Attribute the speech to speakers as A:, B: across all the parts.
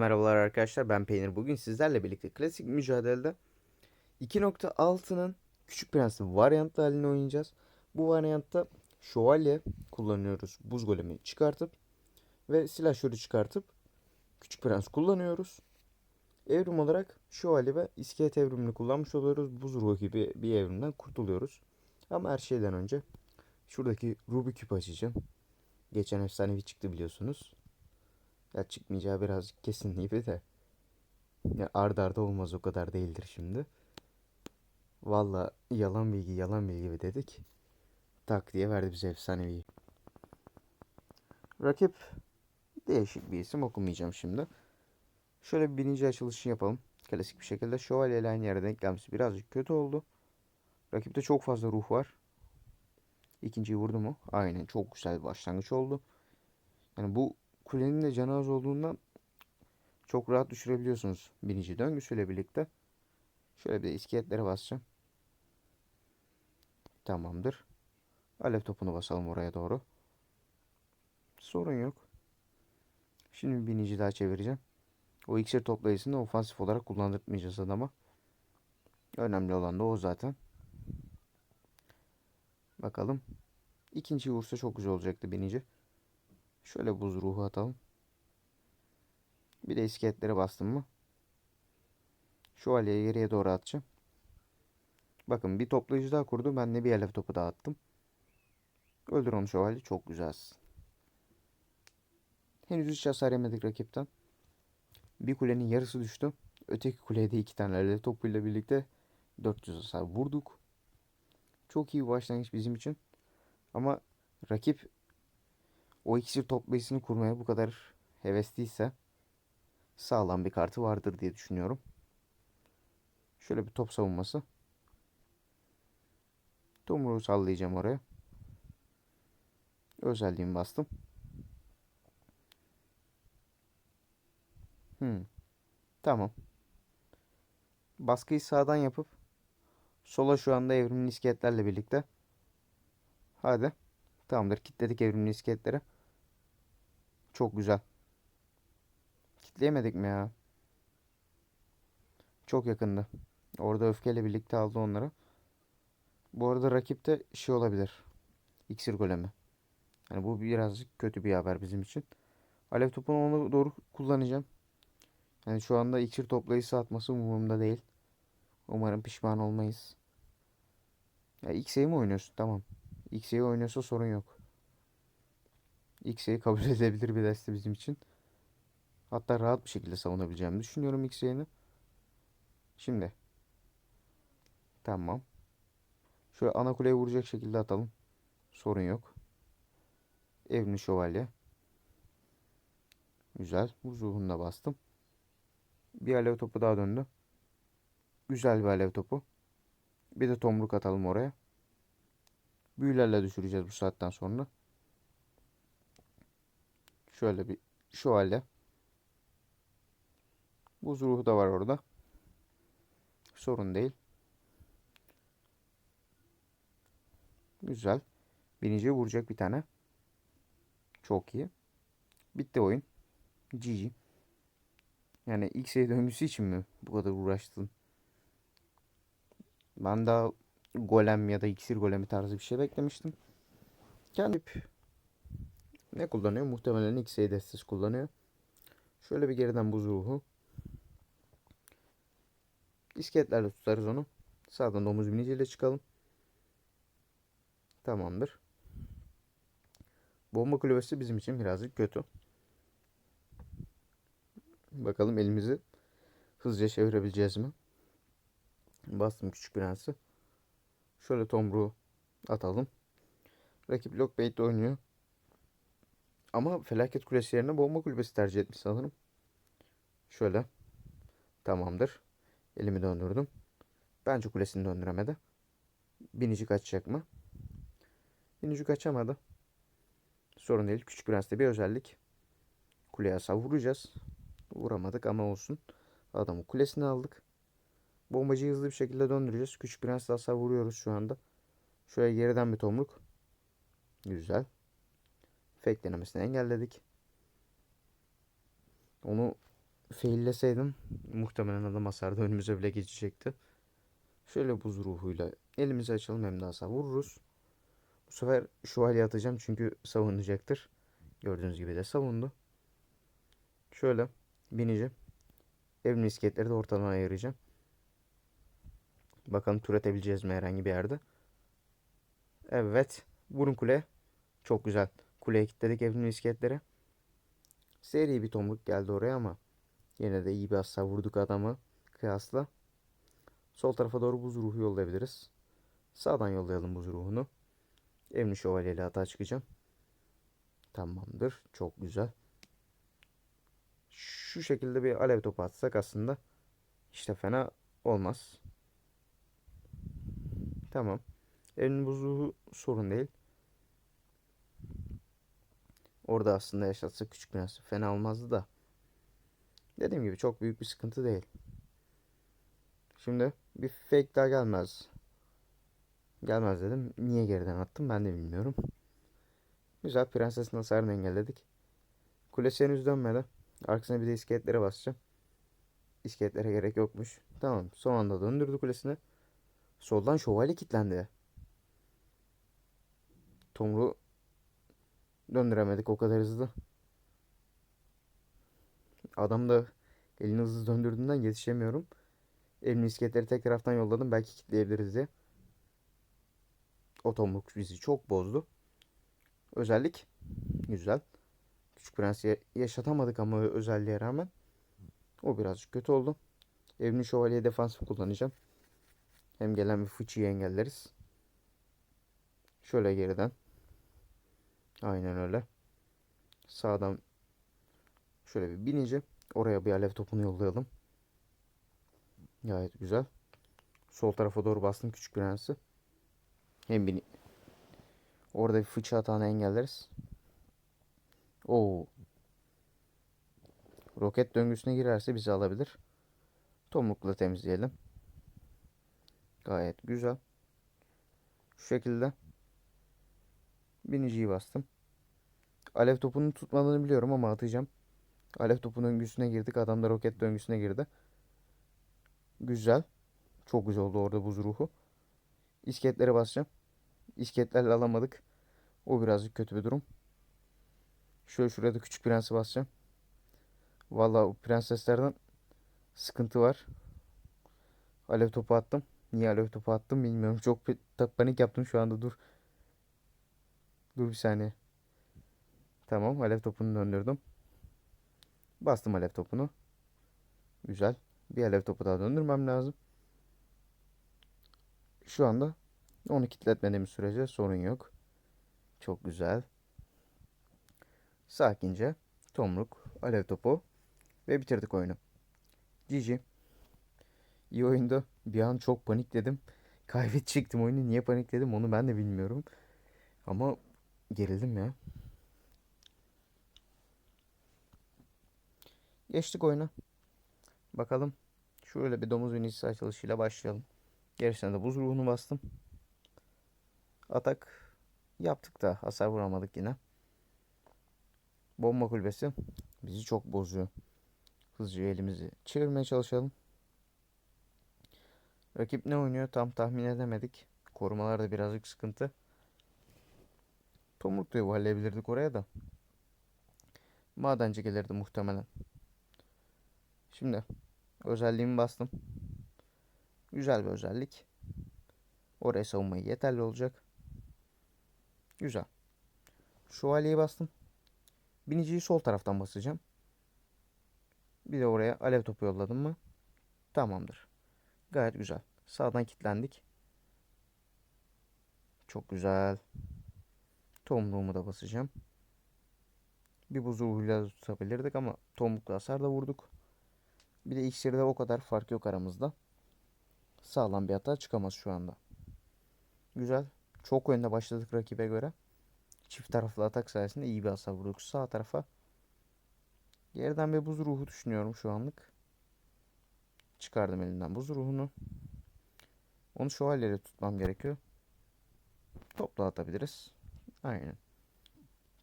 A: Merhabalar arkadaşlar ben Peynir. Bugün sizlerle birlikte klasik mücadelede 2.6'nın Küçük Prens'i varyantlı halini oynayacağız. Bu varyantta şövalye kullanıyoruz. Buz golemi çıkartıp ve silahşörü çıkartıp Küçük Prens kullanıyoruz. Evrim olarak şövalye ve iskelet evrimini kullanmış oluyoruz. Buz ruhu gibi bir evrimden kurtuluyoruz. Ama her şeyden önce şuradaki Rubik küp açacağım. Geçen efsanevi çıktı biliyorsunuz. Ya çıkmayacağı birazcık kesin gibi de. Ya arda arda olmaz o kadar değildir şimdi. Valla yalan bilgi yalan bilgi gibi dedik. Tak diye verdi bize efsanevi. Rakip değişik bir isim okumayacağım şimdi. Şöyle bir birinci açılışını yapalım. Klasik bir şekilde şövalye ile aynı yere denk gelmesi birazcık kötü oldu. Rakipte çok fazla ruh var. İkinciyi vurdu mu? Aynen çok güzel bir başlangıç oldu. Yani bu kulenin de canı olduğundan çok rahat düşürebiliyorsunuz birinci döngüsüyle birlikte. Şöyle bir iskeletlere basacağım. Tamamdır. Alev topunu basalım oraya doğru. Sorun yok. Şimdi binici daha çevireceğim. O iksir toplayıcısını ofansif olarak kullandırmayacağız adama. Önemli olan da o zaten. Bakalım. İkinci vursa çok güzel olacaktı binici. Şöyle buz ruhu atalım. Bir de iskeletlere bastım mı? Şövalyeyi geriye doğru atacağım. Bakın bir toplayıcı daha kurdu. Ben de bir alev topu daha attım. Öldür onu şövalye. Çok güzelsin. Henüz hiç hasar yemedik rakipten. Bir kulenin yarısı düştü. Öteki kuleye de iki tane alev topuyla birlikte 400 hasar vurduk. Çok iyi bir başlangıç bizim için. Ama rakip o iksir toplayıcısını kurmaya bu kadar hevesliyse sağlam bir kartı vardır diye düşünüyorum. Şöyle bir top savunması. Tomruğu sallayacağım oraya. Özelliğimi bastım. Hmm. Tamam. Baskıyı sağdan yapıp sola şu anda evrimin iskeletlerle birlikte. Hadi. Tamamdır. Kitledik evrimin iskeletleri. Çok güzel. Kitleyemedik mi ya? Çok yakındı. Orada öfkeyle birlikte aldı onları. Bu arada rakip de şey olabilir. İksir golemi. Yani bu birazcık kötü bir haber bizim için. Alev topunu ona doğru kullanacağım. Yani şu anda iksir toplayıcısı atması umurumda değil. Umarım pişman olmayız. Ya X'e mi oynuyorsun? Tamam. X'e oynuyorsa sorun yok. X'e'yi kabul edebilir bir deste bizim için. Hatta rahat bir şekilde savunabileceğimi düşünüyorum X'e'ni. Şimdi. Tamam. Şöyle ana kuleye vuracak şekilde atalım. Sorun yok. Evni şövalye. Güzel. Vuzuğunu da bastım. Bir alev topu daha döndü. Güzel bir alev topu. Bir de tomruk atalım oraya. Büyülerle düşüreceğiz bu saatten sonra. Şöyle bir şövalye. Buz ruhu da var orada. Sorun değil. Güzel. Biniciye vuracak bir tane. Çok iyi. Bitti oyun. GG. Yani ilk seri döngüsü için mi bu kadar uğraştın? Ben daha golem ya da iksir golemi tarzı bir şey beklemiştim. Kendi ne kullanıyor? Muhtemelen X'e destesi kullanıyor. Şöyle bir geriden buz ruhu. İskeletlerle tutarız onu. Sağdan domuz biniciyle çıkalım. Tamamdır. Bomba kulübesi bizim için birazcık kötü. Bakalım elimizi hızlıca çevirebileceğiz mi? Bastım küçük prensi. Şöyle tomruğu atalım. Rakip Lockbait oynuyor. Ama felaket kulesi yerine bomba kulübesi tercih etmiş sanırım. Şöyle. Tamamdır. Elimi döndürdüm. Bence kulesini döndüremedi. Binici kaçacak mı? Binici kaçamadı. Sorun değil. Küçük Prens'te bir özellik. Kuleye hasar vuracağız. Vuramadık ama olsun. Adamı kulesini aldık. Bombacıyı hızlı bir şekilde döndüreceğiz. Küçük Prens'le hasar vuruyoruz şu anda. Şöyle geriden bir tomruk. Güzel. Fake denemesini engelledik. Onu failleseydim muhtemelen adam hasarda önümüze bile geçecekti. Şöyle buz ruhuyla elimizi açalım hem de hasar vururuz. Bu sefer şövalye atacağım çünkü savunacaktır. Gördüğünüz gibi de savundu. Şöyle binici. Evin iskeletleri de ortadan ayıracağım. Bakalım türetebileceğiz mi herhangi bir yerde. Evet. Vurun kule. Çok güzel. Kuleye kilitledik evin iskeletleri. Seri bir tomruk geldi oraya ama yine de iyi bir hasar vurduk adamı kıyasla. Sol tarafa doğru buz ruhu yollayabiliriz. Sağdan yollayalım buz ruhunu. Emni şövalyeyle hata çıkacağım. Tamamdır. Çok güzel. Şu şekilde bir alev topu atsak aslında işte fena olmaz. Tamam. Evin buz ruhu sorun değil. Orada aslında yaşatsak küçük biraz fena olmazdı da. Dediğim gibi çok büyük bir sıkıntı değil. Şimdi bir fake daha gelmez. Gelmez dedim. Niye geriden attım ben de bilmiyorum. Güzel prensesin hasarını engelledik. Kulesi henüz dönmedi. Arkasına bir de iskeletlere basacağım. İskeletlere gerek yokmuş. Tamam son anda döndürdü kulesini. Soldan şövalye kilitlendi. Tomru döndüremedik o kadar hızlı. Adam da elini hızlı döndürdüğünden yetişemiyorum. Elini iskeletleri tek taraftan yolladım. Belki kilitleyebiliriz diye. O tomruk bizi çok bozdu. Özellik güzel. Küçük Prens'i yaşatamadık ama özelliğe rağmen. O birazcık kötü oldu. Evni şövalye defansif kullanacağım. Hem gelen bir fıçıyı engelleriz. Şöyle geriden. Aynen öyle. Sağdan şöyle bir binici. Oraya bir alev topunu yollayalım. Gayet güzel. Sol tarafa doğru bastım küçük prensi. Hem bini Orada bir fıçı hatanı engelleriz. Oo. Roket döngüsüne girerse bizi alabilir. Tomrukla temizleyelim. Gayet güzel. Şu şekilde. Biniciyi bastım. Alev topunun tutmadığını biliyorum ama atacağım. Alev topu döngüsüne girdik. Adam da roket döngüsüne girdi. Güzel. Çok güzel oldu orada buz ruhu. İskeletlere basacağım. İskeletlerle alamadık. O birazcık kötü bir durum. Şöyle şuraya da küçük prensi basacağım. Vallahi o prenseslerden sıkıntı var. Alev topu attım. Niye alev topu attım bilmiyorum. Çok panik yaptım şu anda dur. Dur bir saniye. Tamam alev topunu döndürdüm. Bastım alev topunu. Güzel. Bir alev topu daha döndürmem lazım. Şu anda onu kilitletmediğimiz sürece sorun yok. Çok güzel. Sakince tomruk, alev topu ve bitirdik oyunu. GG. İyi oyundu. Bir an çok panikledim. Kaybedecektim oyunu. Niye panikledim onu ben de bilmiyorum. Ama gerildim ya. Geçtik oyuna. Bakalım. Şöyle bir domuz ünisi açılışıyla başlayalım. Gerisine de buz ruhunu bastım. Atak yaptık da hasar vuramadık yine. Bomba kulübesi bizi çok bozuyor. Hızlıca elimizi çevirmeye çalışalım. Rakip ne oynuyor tam tahmin edemedik. Korumalar da birazcık sıkıntı. Tomruk da yuvarlayabilirdik oraya da. Madenci gelirdi muhtemelen. Şimdi özelliğimi bastım. Güzel bir özellik. Oraya savunmayı yeterli olacak. Güzel. Şövalyeyi bastım. Biniciyi sol taraftan basacağım. Bir de oraya alev topu yolladım mı? Tamamdır. Gayet güzel. Sağdan kilitlendik. Çok güzel. Tomruğumu da basacağım. Bir buzuluyla tutabilirdik ama tomrukla hasar da vurduk. Bir de iksirde o kadar fark yok aramızda. Sağlam bir hata çıkamaz şu anda. Güzel. Çok önde başladık rakibe göre. Çift taraflı atak sayesinde iyi bir hasar vurduk sağ tarafa. Geriden bir buz ruhu düşünüyorum şu anlık. Çıkardım elinden buz ruhunu. Onu şövalyeyle tutmam gerekiyor. Topla atabiliriz. Aynen.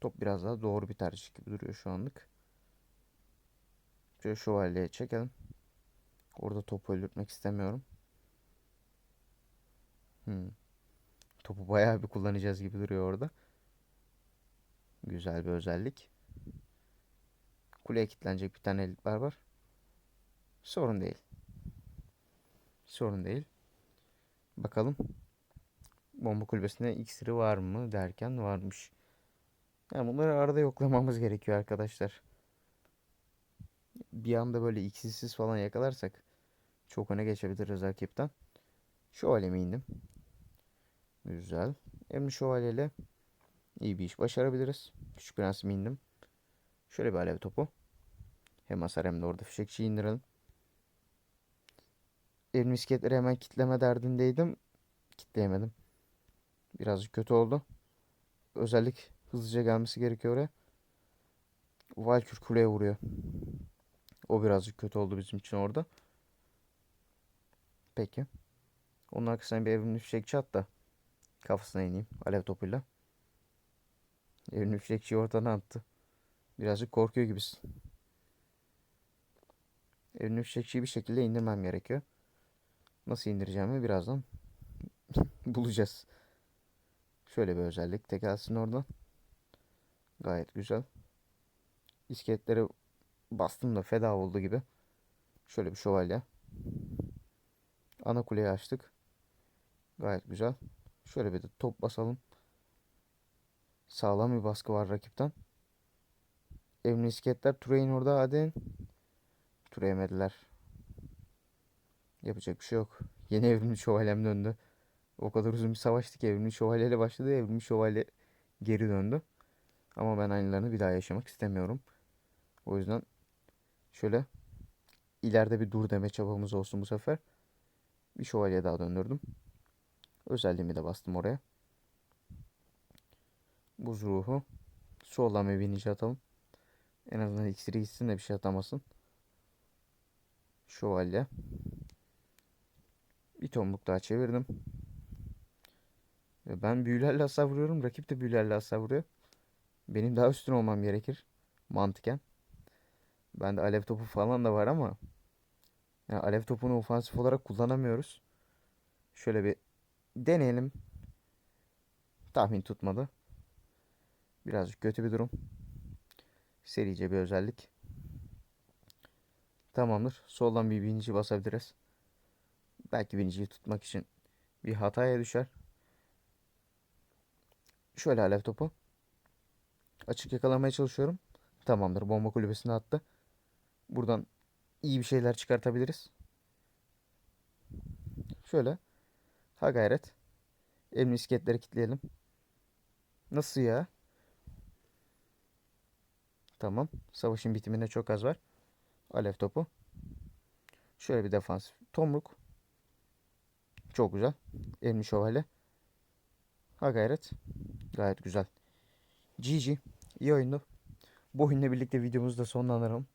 A: Top biraz daha doğru bir tercih gibi duruyor şu anlık. Şöyle şövalyeye çekelim. Orada topu öldürtmek istemiyorum. Hmm. Topu bayağı bir kullanacağız gibi duruyor orada. Güzel bir özellik. Kuleye kilitlenecek bir tane elitler var. Sorun değil. Sorun değil. Bakalım. Bomba kulübesinde iksiri var mı derken varmış. Yani bunları arada yoklamamız gerekiyor arkadaşlar. Bir anda böyle iksirsiz falan yakalarsak çok öne geçebiliriz rakipten. Şövalye indim. Güzel. Emri şövalyeyle iyi bir iş başarabiliriz. Küçük prensimi indim. Şöyle bir alev topu. Hem hasar hem de orada fişekçi indirelim. Elim misketleri hemen kitleme derdindeydim. Kitleyemedim. Birazcık kötü oldu. Özellik hızlıca gelmesi gerekiyor oraya. Valkür kuleye vuruyor. O birazcık kötü oldu bizim için orada. Peki. Onun arkasına bir evrimli fişekçi at da kafasına ineyim alev topuyla. Evrimli fişekçiyi ortadan attı. Birazcık korkuyor gibisin. Evrimli fişekçiyi bir şekilde indirmem gerekiyor. Nasıl indireceğimi birazdan bulacağız. Şöyle bir özellik. Tekelsin oradan. Gayet güzel. İskeletlere bastım da feda oldu gibi. Şöyle bir şövalye. Ana kuleyi açtık. Gayet güzel. Şöyle bir de top basalım. Sağlam bir baskı var rakipten. Evli iskeletler Turay'ın orada hadi. Turayemediler. Yapacak bir şey yok. Yeni evrimli şövalyem döndü. O kadar uzun bir savaştı ki evrimli şövalyeyle başladı. Evrimli şövalye geri döndü. Ama ben aynılarını bir daha yaşamak istemiyorum. O yüzden şöyle ileride bir dur deme çabamız olsun bu sefer. Bir şövalye daha döndürdüm. Özelliğimi de bastım oraya. Buz ruhu. Soldan bir binici atalım. En azından iksiri gitsin de bir şey atamasın. Şövalye. Bir tomruk daha çevirdim. Ve ben büyülerle hasar vuruyorum. Rakip de büyülerle hasar vuruyor. Benim daha üstün olmam gerekir. Mantıken. Bende alev topu falan da var ama yani alev topunu ofansif olarak kullanamıyoruz. Şöyle bir deneyelim. Tahmin tutmadı. Birazcık kötü bir durum. Serice bir özellik. Tamamdır. Soldan bir binici basabiliriz. Belki biniciyi tutmak için bir hataya düşer. Şöyle alev topu. Açık yakalamaya çalışıyorum. Tamamdır. Bomba kulübesine attı. Buradan iyi bir şeyler çıkartabiliriz. Şöyle. Ha gayret. Emni isketleri kilitleyelim. Nasıl ya? Tamam. Savaşın bitimine çok az var. Alev topu. Şöyle bir defans. Tomruk. Çok güzel. Emni şövalye. Ha gayret. Gayet güzel. GG. İyi oyundu. Bu oyunla birlikte videomuzu da sonlandıralım.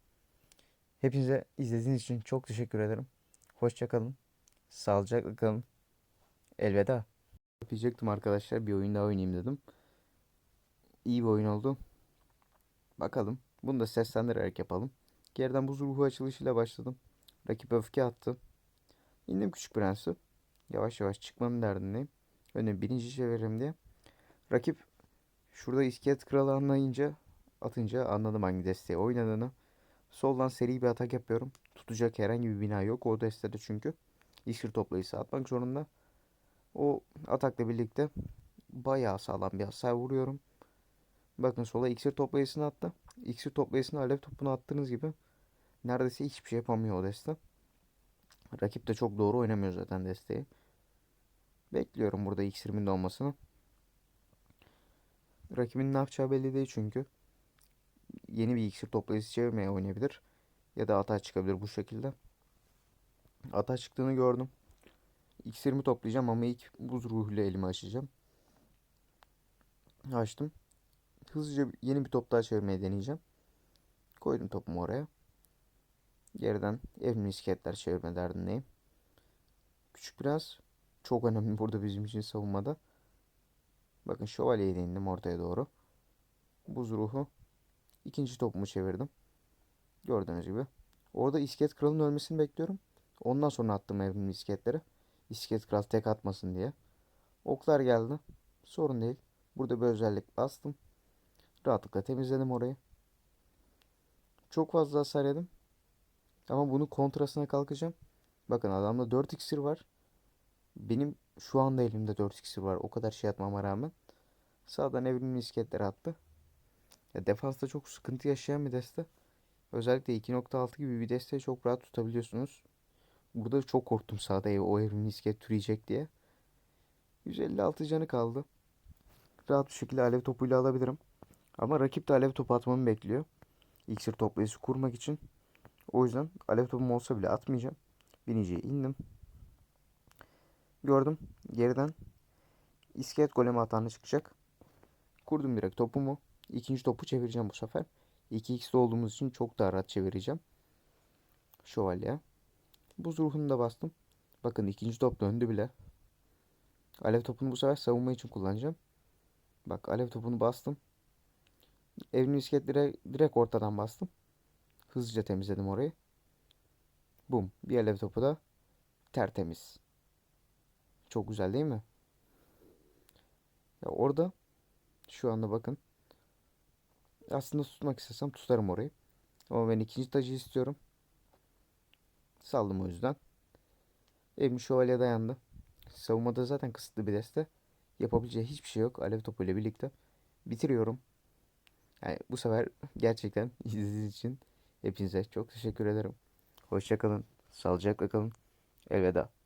A: Hepinize izlediğiniz için çok teşekkür ederim. Hoşçakalın. Sağlıcakla kalın. Elveda. Yapacaktım arkadaşlar. Bir oyun daha oynayayım dedim. İyi bir oyun oldu. Bakalım. Bunu da seslendirerek yapalım. Geriden buz ruhu açılışıyla başladım. Rakip öfke attı. İndim küçük prensi. Yavaş yavaş çıkmamın derdindeyim. Önüne birinci çeviririm diye. Rakip şurada iskelet kralı anlayınca atınca anladım hangi desteği oynadığını. Soldan seri bir atak yapıyorum. Tutacak herhangi bir bina yok o destede çünkü. İksir toplayıcısı atmak zorunda. O atakla birlikte bayağı sağlam bir hasar vuruyorum. Bakın sola iksir toplayıcısını attı. İksir toplayıcısını alev topunu attığınız gibi neredeyse hiçbir şey yapamıyor o deste. Rakip de çok doğru oynamıyor zaten desteği. Bekliyorum burada iksirimin de olmasını. Rakibin ne yapacağı belli değil çünkü. Yeni bir iksir toplayıcısı çevirmeye oynayabilir. Ya da hata çıkabilir bu şekilde. Hata çıktığını gördüm. İksirimi toplayacağım ama ilk buz ruhuyla elimi açacağım. Açtım. Hızlıca yeni bir top daha çevirmeye deneyeceğim. Koydum topumu oraya. Geriden evrimli iskeletler çevirme derdindeyim. Küçük biraz çok önemli burada bizim için savunmada. Bakın şövalyeyi de indim ortaya doğru. Buz ruhu. İkinci topumu çevirdim. Gördüğünüz gibi Orada iskelet kralın ölmesini bekliyorum. Ondan sonra attım evrimli iskeletlere. İskelet kral tek atmasın diye. Oklar geldi. Sorun değil. Burada bir özellik bastım. Rahatlıkla temizledim orayı. Çok fazla hasar yedim. Ama bunu kontrasına kalkacağım. Bakın adamda 4 iksir var. Benim şu anda elimde 4 iksir var. O kadar şey atmama rağmen. Sağdan evrimli iskeletleri attı. Ya defansta çok sıkıntı yaşayan bir deste. Özellikle 2.6 gibi bir desteği çok rahat tutabiliyorsunuz. Burada çok korktum sağda ev- o evrimli iskelet türeyecek diye. 156 canı kaldı. Rahat bir şekilde alev topuyla alabilirim. Ama rakip de alev topu atmamı bekliyor. İksir toplayıcısı kurmak için. O yüzden alev topum olsa bile atmayacağım. Biniciye indim. Gördüm. Geriden iskelet golemi hatanı çıkacak. Kurdum direkt topumu. İkinci topu çevireceğim bu sefer. 2x'de olduğumuz için çok daha rahat çevireceğim. Şövalye. Buz ruhunu da bastım. Bakın ikinci top döndü bile. Alev topunu bu sefer savunma için kullanacağım. Bak alev topunu bastım. Evrimli isketlere direkt ortadan bastım. Hızlıca temizledim orayı. Bum. Bir alev topu da tertemiz. Çok güzel değil mi? Ya orada şu anda bakın. Aslında tutmak istesem tutarım orayı. Ama ben ikinci tacı istiyorum. Saldım o yüzden. Evim şövalye dayandı. Savunmada zaten kısıtlı bir deste. Yapabileceği hiçbir şey yok. Alev topu ile birlikte. Bitiriyorum. Yani bu sefer gerçekten izlediğiniz için hepinize çok teşekkür ederim. Hoşçakalın. Sağlıcakla kalın. Elveda.